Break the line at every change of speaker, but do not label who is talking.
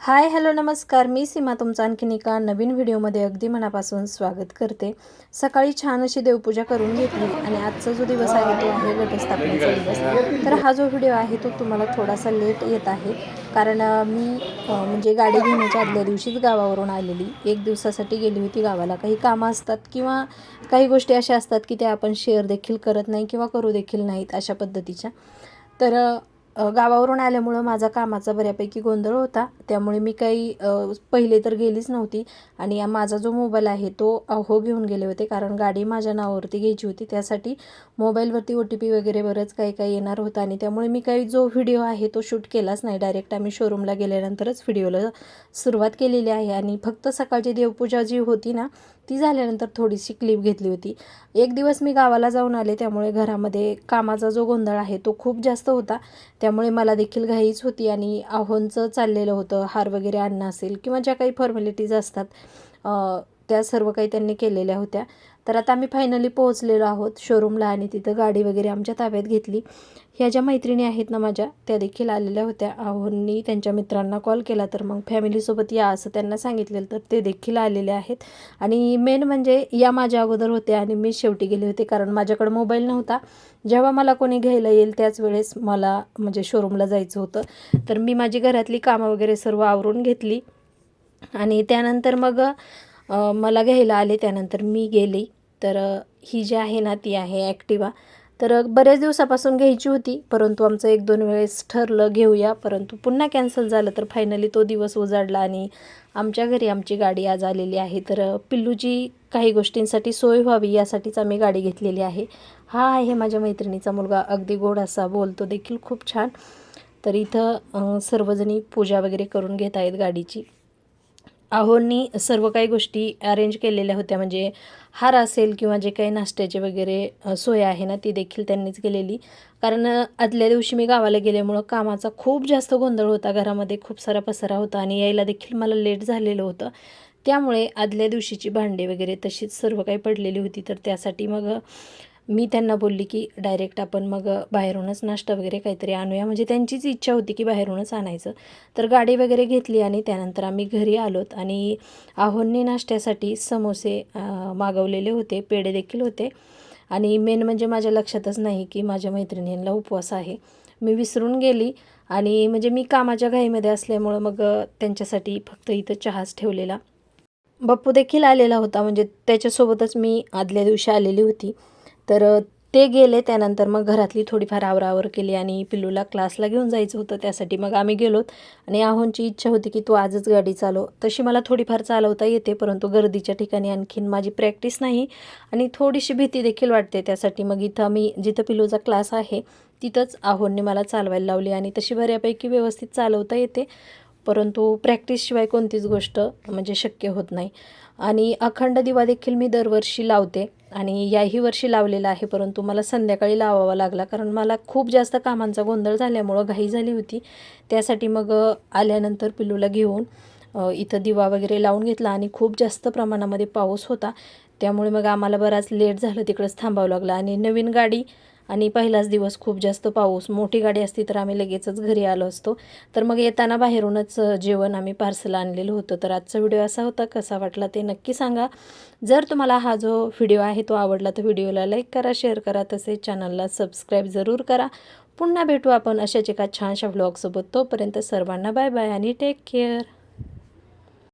Hi hello नमस्कार. मी सीमा तुमचं आणखीन एका नवीन व्हिडिओमध्ये अगदी मनापासून स्वागत करते. सकाळी छान अशी देवपूजा करून घेतली आणि आजचा जो दिवस आहे तो आहे घटस्थापनेचा दिवस. तर हा जो व्हिडिओ आहे तो तुम्हाला थोडासा लेट येत आहे. कारण मी म्हणजे गाडी घेण्याच्या आदल्या दिवशीच गावावरून आलेली. एक दिवसासाठी गेली होती गावाला. काही कामं असतात किंवा काही गोष्टी अशा असतात की त्या आपण शेअर देखील करत नाही किंवा करू देखील नाहीत अशा पद्धतीच्या. तर गावावरून आल्यामुळं माझा कामाचा बऱ्यापैकी गोंधळ होता. त्यामुळे मी काही पहिले तर गेलीच नव्हती आणि माझा जो मोबाईल आहे तो अहो घेऊन गेले होते कारण गाडी माझ्या नावावरती घ्यायची होती. त्यासाठी मोबाईलवरती ओ टी पी वगैरे बरंच काही काही येणार होतं आणि त्यामुळे मी काही जो व्हिडिओ आहे तो शूट केलाच नाही. डायरेक्ट आम्ही शोरूमला गेल्यानंतरच व्हिडिओला सुरुवात केलेली आहे आणि फक्त सकाळची देवपूजा जी होती ना ती झाल्यानंतर थोडीशी क्लिप घेतली होती. एक दिवस मी गावाला जाऊन आले त्यामुळे घरामध्ये कामाचा जो गोंधळ आहे तो खूप जास्त होता. त्यामुळे मला देखील घाईच होती आणि आहोंचं चाललेलं होतं हार वगैरे आणणं असेल किंवा ज्या काही फॉर्मॅलिटीज असतात त्या सर्व काही त्यांनी केलेल्या होत्या. तर आता आम्ही फायनली पोहोचलेलो आहोत शोरूमला आणि तिथं गाडी वगैरे आमच्या ताब्यात घेतली. ह्या ज्या मैत्रिणी आहेत ना माझ्या त्या देखील आलेल्या होत्या. आहोंनी त्यांच्या मित्रांना कॉल केला तर मग फॅमिलीसोबत या असं त्यांना सांगितलेलं तर ते देखील आलेले आहेत. आणि मेन म्हणजे या माझ्या अगोदर होत्या आणि मी शेवटी गेले होते कारण माझ्याकडे मोबाईल नव्हता. जेव्हा मला कोणी घ्यायला येईल त्याच वेळेस मला म्हणजे शोरूमला जायचं होतं. तर मी माझी घरातली कामं वगैरे सर्व आवरून घेतली. आणि त्यानंतर मग मला घ्यायला आले. त्यानंतर मी गेले. तर ही जी आहे ना ती आहे ॲक्टिवा तर बऱ्याच दिवसापासून घ्यायची होती परंतु आमचं एक दोन वेळेस ठरलं घेऊया परंतु पुन्हा कॅन्सल झालं. तर फायनली तो दिवस उजाडला आणि आमच्या घरी आमची गाडी आज आलेली आहे. तर पिल्लूची काही गोष्टींसाठी सोय व्हावी यासाठीच आम्ही गाडी घेतलेली आहे. हा आहे माझ्या मैत्रिणीचा मुलगा अगदी गोड असा बोलतो देखील खूप छान. तर इथं सर्वजणी पूजा वगैरे करून घेत आहेत गाडीची. आहोंनी सर्व काही गोष्टी अरेंज केलेल्या होत्या. म्हणजे हार असेल किंवा जे काही नाश्त्याचे वगैरे सोय आहे ना ती देखील त्यांनीच केलेली. कारण आदल्या दिवशी मी गावाला गेल्यामुळं कामाचा खूप जास्त गोंधळ होता. घरामध्ये खूप सारा पसारा होता आणि यायला देखील मला लेट झालेलं होतं. त्यामुळे आदल्या दिवशीची भांडे वगैरे तशीच सर्व काही पडलेली होती. तर त्यासाठी मग मी त्यांना बोलली की डायरेक्ट आपण मग बाहेरूनच नाश्ता वगैरे काहीतरी आणूया. म्हणजे त्यांचीच इच्छा होती की बाहेरूनच आणायचं. तर गाडी वगैरे घेतली आणि त्यानंतर आम्ही घरी आलोत. आणि आहोंनी नाश्त्यासाठी समोसे मागवलेले होते पेढे देखील होते. आणि मेन म्हणजे माझ्या लक्षातच नाही की माझ्या मैत्रिणींना उपवास आहे. मी विसरून गेली आणि म्हणजे मी कामाच्या घाईमध्ये असल्यामुळं मग त्यांच्यासाठी फक्त इथं चहाच ठेवलेला. बप्पू देखील आलेला होता. म्हणजे त्याच्यासोबतच मी आदल्या दिवशी आलेली होती. तर ते गेले. त्यानंतर मग घरातली थोडीफार आवरावर केली आणि पिल्लूला क्लासला घेऊन जायचं होतं. त्यासाठी मग आम्ही गेलोत आणि आहोंची इच्छा होती की तू आजच गाडी चालव. तशी मला थोडीफार चालवता येते परंतु गर्दीच्या ठिकाणी आणखीन माझी प्रॅक्टिस नाही आणि थोडीशी भीती देखील वाटते. त्यासाठी मग इथं आम्ही जिथं पिल्लूचा क्लास आहे तिथंच आहोंनी मला चालवायला लावली आणि तशी बऱ्यापैकी व्यवस्थित चालवता येते. परंतु प्रॅक्टिसशिवाय कोणतीच गोष्ट म्हणजे शक्य होत नाही. आणि अखंड दिवा देखील मी दरवर्षी लावते. आणि याही वर्षी लावलेला आहे परंतु मला संध्याकाळी लावावा लागला. कारण मला खूप जास्त कामांचा गोंधळ झाल्यामुळं घाई झाली होती. त्यासाठी मग आल्यानंतर पिल्लूला घेऊन इथं दिवा वगैरे लावून घेतला आणि खूप जास्त प्रमाणामध्ये पाऊस होता. त्यामुळे मग आम्हाला बराच लेट झालं तिकडंच थांबावं लागलं. आणि नवीन गाडी आणि पहिलाच दिवस खूप जास्त पाऊस मोठी गाडी असती तर आम्ही लगेचच घरी आलो असतो. तर मग येताना बाहेरूनच जेवण आम्ही पार्सल आणलेलं होतं. तर आजचा व्हिडिओ असा होता कसा वाटला ते नक्की सांगा. जर तुम्हाला हा जो व्हिडिओ आहे तो आवडला तर व्हिडिओला लाईक करा शेअर करा तसेच चॅनलला सबस्क्राईब जरूर करा. पुन्हा भेटू आपण अशाच एका छानशा व्लॉगसोबत तोपर्यंत सर्वांना बाय बाय आणि टेक केअर